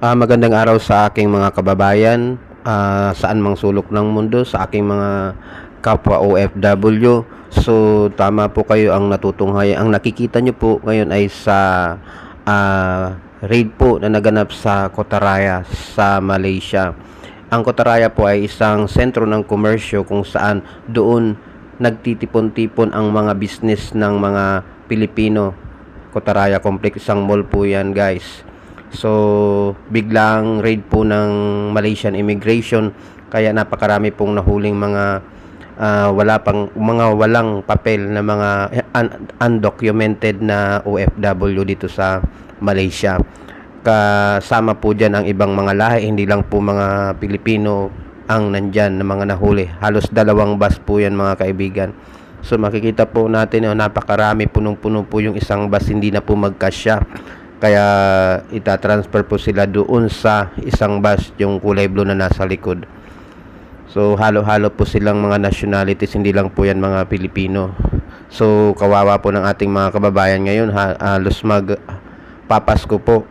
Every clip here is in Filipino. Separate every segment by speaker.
Speaker 1: Ah, magandang araw sa aking mga kababayan, ah, saan mang sulok ng mundo, sa aking mga kapwa OFW. So, tama po kayo ang natutunghay. Ang nakikita nyo po ngayon ay sa ah, raid po na naganap sa Kotaraya sa Malaysia. Ang Kotaraya po ay isang sentro ng komersyo kung saan doon nagtitipon-tipon ang mga business ng mga Pilipino. Kotaraya Complex, isang mall po yan guys. So, biglang raid po ng Malaysian Immigration kaya napakarami pong nahuling mga ah, wala pang mga walang papel na mga un- undocumented na OFW dito sa Malaysia. Kasama po dyan ang ibang mga lahi, hindi lang po mga Pilipino ang nandyan na mga nahuli. Halos dalawang bus po yan mga kaibigan. So makikita po natin oh, napakarami punong-puno po yung isang bus hindi na po magkasya. Kaya itatransfer po sila doon sa isang bus yung kulay blue na nasa likod. So halo-halo po silang mga nationalities, hindi lang po yan mga Pilipino. So kawawa po ng ating mga kababayan ngayon, ha, halos mag papasko po.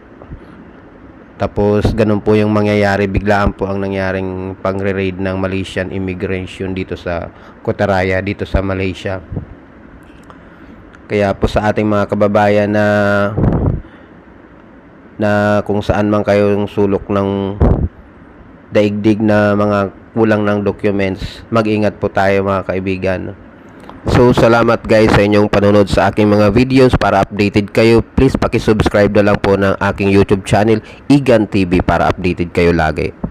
Speaker 1: Tapos ganun po yung mangyayari, biglaan po ang nangyaring pangre-raid ng Malaysian immigration dito sa Kotaraya, dito sa Malaysia. Kaya po sa ating mga kababayan na na kung saan man kayong sulok ng daigdig na mga kulang ng documents, mag-ingat po tayo mga kaibigan. So, salamat guys sa inyong panonood sa aking mga videos para updated kayo. Please paki-subscribe na lang po ng aking YouTube channel, Igan TV para updated kayo lagi.